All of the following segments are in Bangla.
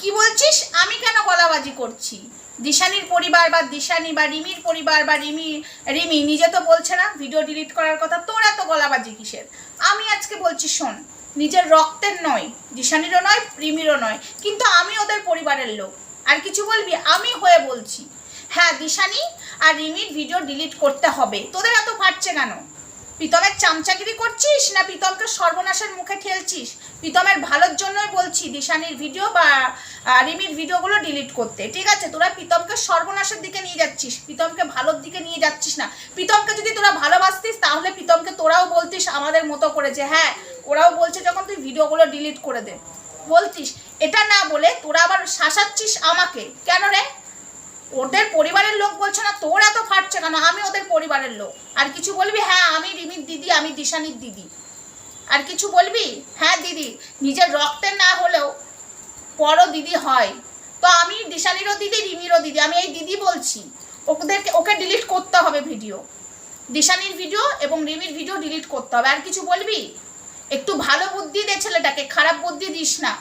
কি বলছিস? আমি কেন গলাবাজি করছি? দিশানির পরিবার বা দিশানি বা রিমির পরিবার বা রিমি রিমি নিজে তো বলছে না ভিডিও ডিলিট করার কথা, তোর এত গলাবাজি কিসের? আমি আজকে বলছি শোন, নিজের রক্তের নয়, দিশানিরও নয়, রিমিরও নয়, কিন্তু আমি ওদের পরিবারের লোক। আর কিছু বলবি? আমি হয়ে বলছি। হ্যাঁ দিশানি আর রিমির ভিডিও ডিলিট করতে হবে। তোদের এত ফাটছে কেন? প্রীতমের চামচাগিরি করছিস না প্রীতমকে সর্বনাশের মুখে ঠেলছিস প্রীতমের ভালোর জন্যই বলছি দিশানির ভিডিও বা রিমির ভিডিওগুলো ডিলিট করতে। ঠিক আছে, তোরা প্রীতমকে সর্বনাশের দিকে নিয়ে যাচ্ছিস প্রীতমকে ভালোর দিকে নিয়ে যাচ্ছিস না। প্রীতমকে যদি তোরা ভালোবাসতিস, তাহলে প্রীতমকে তোরাও বলতিস আমাদের মতো করে যে হ্যাঁ ওরাও বলছে যখন তুই ভিডিওগুলো ডিলিট করে দে। বলতিস, এটা না বলে তোরা আবার শাসাচ্ছিস আমাকে। কেন রে? ওদের পরিবারের লোক বলছে না, তোর এত ফাটছে কেন? আমি ওদের পরিবারের লোক। আর কিছু বলবি? হ্যাঁ আমি রিমির দিদি, আমি দিশানির দিদি। আর কিছু বলবি? হ্যাঁ দিদি, নিজের রক্তের না হলেও পরও দিদি হয়। তো আমি দিশানিরও দিদি, রিমিরও দিদি, আমি এই দিদি বলছি। ওদেরকে, ওকে ডিলিট করতে হবে ভিডিও দিশানির ভিডিও এবং রিমির ভিডিও ডিলিট করতে হবে। আর কিছু বলবি? একটু ভালো বুদ্ধি দে ছেলেটাকে, খারাপ বুদ্ধি দিস না।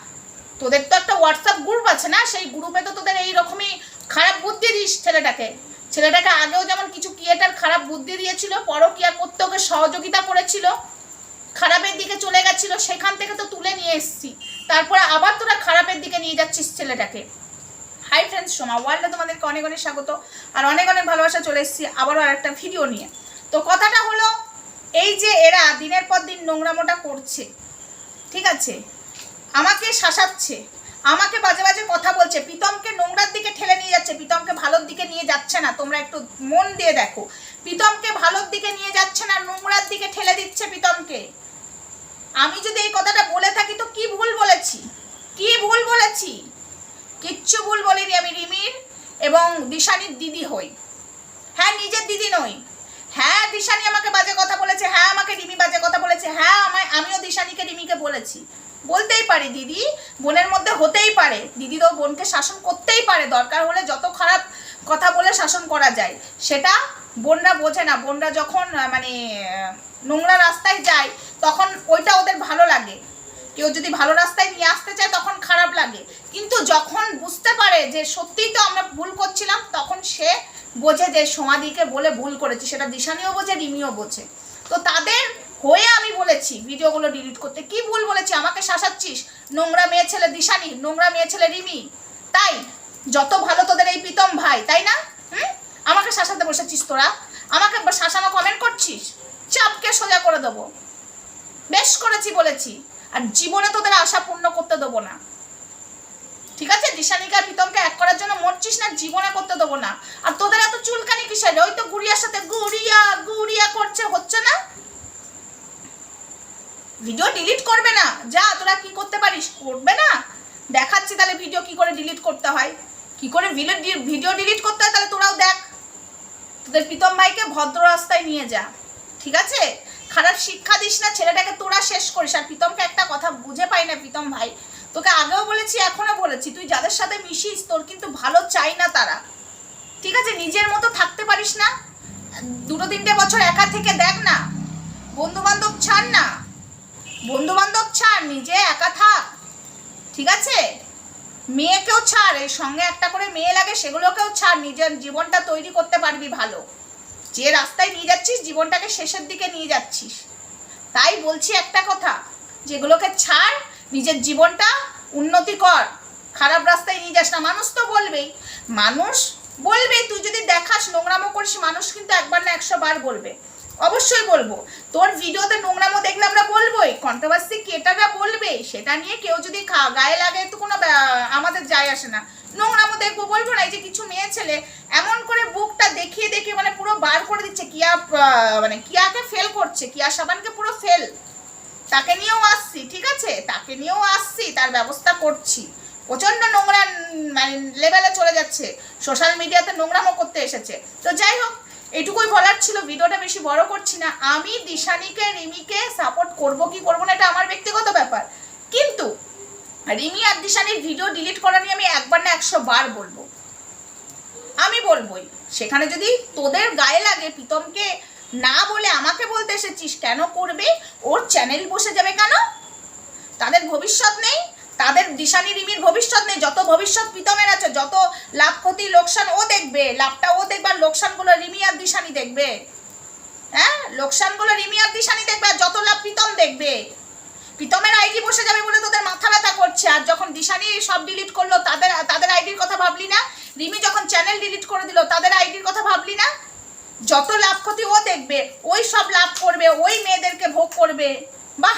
তোদের তো একটা হোয়াটসঅ্যাপ গ্রুপ আছে না? সেই গ্রুপে তো তোদের এই রকমই খারাপ বুদ্ধি দিস ছেলেটাকে। ছেলেটাকে আগেও যেমন কিছু ক্রিয়েটার খারাপ বুদ্ধি দিয়েছিল পরকিয়া করতে ওকে সহযোগিতা করেছিল? খারাপের দিকে চলে গেছিল, সেখান থেকে তো তুলে নিয়ে এসছি। তারপরে আবার তোরা খারাপের দিকে নিয়ে যাচ্ছিস ছেলেটাকে। হাই ফ্রেন্ডস সোমা ওয়ার্ল্ডে তোমাদেরকে অনেক অনেক স্বাগত আর অনেক অনেক ভালোবাসা চলে এসেছি আবারও আর একটা ভিডিও নিয়ে। তো কথাটা হলো, এই যে এরা দিনের পর দিন নোংরামোটা করছে, ঠিক আছে? আমাকে শাসাচ্ছে আমাকে বাজে বাজে কথা বলছে। প্রীতমকে নোংরার দিকে ঠেলে নিয়ে যাচ্ছে। প্রীতমকে ভালোর দিকে নিয়ে যাচ্ছে না। তোমরা একটু মন দিয়ে দেখো। প্রীতমকে ভালোর দিকে নিয়ে যাচ্ছে না, নোংরার দিকে ঠেলে দিচ্ছে প্রীতমকে। আমি যদি এই কথাটা বলে থাকি তো কি ভুল বলেছি? কি ভুল বলেছি? কিচ্ছু ভুল বলিনি আমি রিমির এবং দিশানির দিদি হই। হ্যাঁ নিজের দিদি নই। হ্যাঁ দিশানি আমাকে বাজে কথা বলেছে। হ্যাঁ আমাকে রিমি বাজে কথা বলেছে। হ্যাঁ আমায় আমিও দিশানিকে রিমিকে বলেছি। বলতেই পারি দিদি, বোনের মধ্যে হতেই পারে। দিদি তো বোনকে শাসন করতেই পারে, দরকার হলে যত খারাপ কথা বলে শাসন করা যায়। সেটা বোনরা বোঝে না। বোনরা যখন মানে নোংরা রাস্তায় যায়, তখন ওইটা ওদের ভালো লাগে। কেউ যদি ভালো রাস্তায় নিয়ে আসতে চায়, তখন খারাপ লাগে। কিন্তু যখন বুঝতে পারে যে সত্যিই তো আমরা ভুল করছিলাম, তখন সে বোঝে যে সমাধিকে বলে ভুল করেছি। সেটা দিশানিও বোঝে, রিমিও বোঝে। তো তাদের হয়ে আমি বলেছি ভিডিওগুলো ডিলিট করতে। কি ভুল বলেছি? আমাকে শাসাচ্ছিস। নোংরা মেয়ে ছেলে দিশানি, নোংরা মেয়ে ছেলে রিমি। তাই, যত ভালো তোদের এই প্রীতম ভাই, তাই না? হুম? আমাকে শাসাতে বসেছিস তোরা? আমাকে শাসানো কমেন্ট করছিস? চাপকে সোজা করে দেবো। বেশ করেছি বলেছি। আর জীবনে তোদের আশা পূর্ণ করতে দেবো না। ঠিক আছে? দিশানিকা প্রীতমকে এক করার জন্য মরছিস না, জীবনে করতে দেবো না। আর তোদের এত চুলকানি কিসের? ওই তো গুড়িয়ার সাথে গুড়িয়া গুড়িয়া করছে, হচ্ছে না? ভিডিও ডিলিট করবে না। যা, তোরা কি করতে পারিস? করবে না। দেখাচ্ছি তাহলে ভিডিও কি করে ডিলিট করতে হয়। কি করে ভিডিও ডিলিট করতে হয় তাহলে তোরাও দেখ। তোদের প্রীতম ভাইকে ভদ্র রাস্তায় নিয়ে যা। ঠিক আছে? খারাপ শিক্ষা দিস না, ছেলেটাকে তোরা শেষ করিস। আর প্রীতমকে একটা কথা বুঝে পাই না প্রীতম ভাই। তোকে আগেও বলেছি, এখনও বলেছি। তুই যাদের সাথে মিশিস, তোর কিন্তু ভালো চাই না তারা। ঠিক আছে? নিজের মতো থাকতে পারিস না। দুটো তিনটে বছর একা থেকে দেখ না। বন্ধু বান্ধব ছাড় না। বন্ধু বান্ধব ছাড়, নিজে একা থাক। ঠিক আছে? মেয়েকেও ছাড়, এর সঙ্গে একটা করে মেয়ে লাগে, সেগুলোকেও ছাড়, নিজের জীবনটা তৈরি করতে পারবি ভালো। যে রাস্তায় নিয়ে যাচ্ছিস, জীবনটাকে শেষের দিকে নিয়ে যাচ্ছিস। তাই বলছি একটা কথা, যেগুলোকে ছাড়, নিজের জীবনটা উন্নতি কর। খারাপ রাস্তায় নিয়ে যাস না, মানুষ তো বলবেই। মানুষ বলবে তুই যদি দেখাস নোংরামো করিস, মানুষ কিন্তু একবার না একশো বার বলবে। অবশ্যই বলব। তোর ভিডিওতে নোংরামো দেখলে আমরা বলবোই কন্ট্রোভার্সি কেটারা বলবে, সেটা নিয়ে কেউ যদি গায়ে লাগে তো কোনো আমাদের যায় আসে না। নোংরামো দেখব, বলব না, এই যে কিছু মেয়ে ছেলে এমন করে বুকটা দেখিয়ে দেখিয়ে মানে পুরো বার করে দিচ্ছে, কিয়া মানে কিয়াকে ফেল করছে, কিয়া সাবানকে পুরো ফেল তাকে নিয়েও আসছি, ঠিক আছে? তাকে নিয়েও আসছি, তার ব্যবস্থা করছি। প্রচণ্ড নোংরা মানে লেভেলে চলে যাচ্ছে। সোশ্যাল মিডিয়াতে নোংরামো করতে এসেছে। তো যাই হোক এইটুকুই বলার ছিল, ভিডিওটা বেশি বড় করছি না। আমি দিশানিকে, রিমিকে সাপোর্ট করব কি করব না, এটা আমার ব্যক্তিগত ব্যাপার। কিন্তু রিমি আর দিশানির ভিডিও ডিলিট করা নিয়ে আমি একবার না একশো বার বলব। আমি বলবোই, সেখানে যদি তোদের গায়ে লাগে, প্রীতমকে না বলে আমাকে বলতে এসেছিস, কেন করবে? ওর চ্যানেল বসে যাবে কেন? তাদের ভবিষ্যৎ নেই তাদের দিশানি রিমির ভবিষ্যৎ নেই। যত ভবিষ্যৎ প্রীতমের আছে, যত লাভ, ক্ষতি, লোকসান ও দেখবে, লাভটা ও দেখবে আর লোকসানগুলো রিমি আর দিশানি দেখবে। হ্যাঁ? লোকসানগুলো রিমি আর দিশানি দেখবে আর যত লাভ প্রীতম দেখবে। প্রীতমের আইডি বসে যাবে বলে তোদের মাথা ব্যথা করছে। আর যখন দিশানি সব ডিলিট করল, তাদের তাদের আইডির কথা ভাবলি না? রিমি যখন চ্যানেল ডিলিট করে দিল, তাদের আইডির কথা ভাবলি না? যত লাভ, ক্ষতি ও দেখবে, ওই সব লাভ করবে, ওই মেয়েদেরকে ভোগ করবে। বাহ!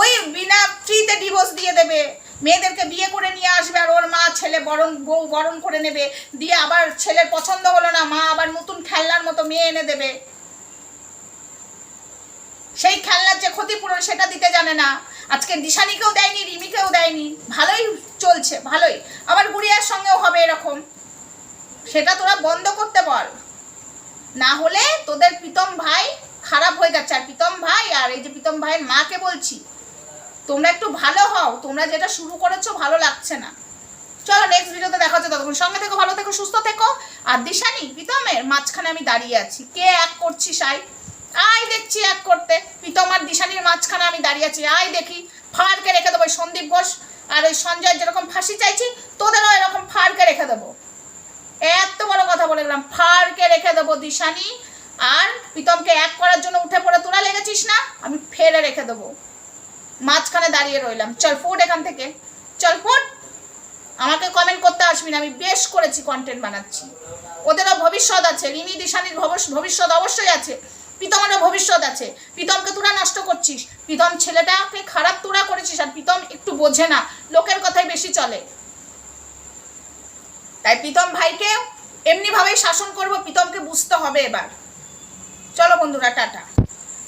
ওই বিনা ফ্রিতে ডিভোর্স দিয়ে দেবে। মেয়েদেরকে বিয়ে করে নিয়ে আসবে আর ওর মা, ছেলে বরণ, বউ বরণ করে নেবে। দিয়ে আবার ছেলের পছন্দ হলো না, মা আবার নতুন খেলনার মতো মেয়ে এনে দেবে। সেই খেলনার যে ক্ষতিপূরণ সেটা দিতে জানে না। আজকে দিশানিকেও দেয়নি, রিমিকেও দেয়নি। ভালোই চলছে, ভালোই। আবার গুড়িয়ার সঙ্গেও হবে এরকম। সেটা তোরা বন্ধ করতে বল। না হলে তোদের প্রীতম ভাই খারাপ হয়ে যাচ্ছে। আর প্রীতম ভাই আর এই যে প্রীতম ভাইয়ের মাকে বলছি তোমরা একটু ভালো হও, তোমরা যেটা শুরু করেছ ভালো লাগছে না। চলো নেক্সট ভিডিওতে দেখা হচ্ছে ততক্ষণ। সঙ্গে থেকো, ভালো থেকো, সুস্থ থেকো। আর দিশানি, প্রীতমের মাঝখানে আমি দাঁড়িয়ে আছি। কে এক করছিস আই আই দেখছি এক করতে। প্রীতম আর দিশানির মাঝখানে আমি দাঁড়িয়ে আছি। আই দেখি ফাড়কে রেখে দেবো সন্দীপ ঘোষ। আর ওই সঞ্জয় যেরকম ফাঁসি চাইছি, তোদেরও এরকম ফাড়কে রেখে দেবো। এত বড় কথা বলে গেলাম। ফারকে রেখে দেবো দিশানি। আর প্রীতমকে এক করার জন্য উঠে পড়ে তোরা লেগেছিস না? আমি ফেলে রেখে দেবো। মাঝখানে দাঁড়িয়ে রইলাম। চল ফুট এখান থেকে। চল ফুট আমাকে কমেন্ট করতে আসবি না, আমি বেশ করেছি কন্টেন্ট বানাচ্ছি। ওদেরও ভবিষ্যৎ আছে, রিমি, দিশানির ভবিষ্যৎ অবশ্যই আছে। প্রীতমেরও ভবিষ্যৎ আছে। প্রীতমকে তোরা নষ্ট করছিস। প্রীতম ছেলেটাকে খারাপ তোরা করেছিস আর প্রীতম একটু বোঝে না, লোকের কথাই বেশি চলে। তাই প্রীতম ভাইকে এমনিভাবেই শাসন করব, প্রীতমকে বুঝতে হবে এবার। চলো বন্ধুরা, টাটা।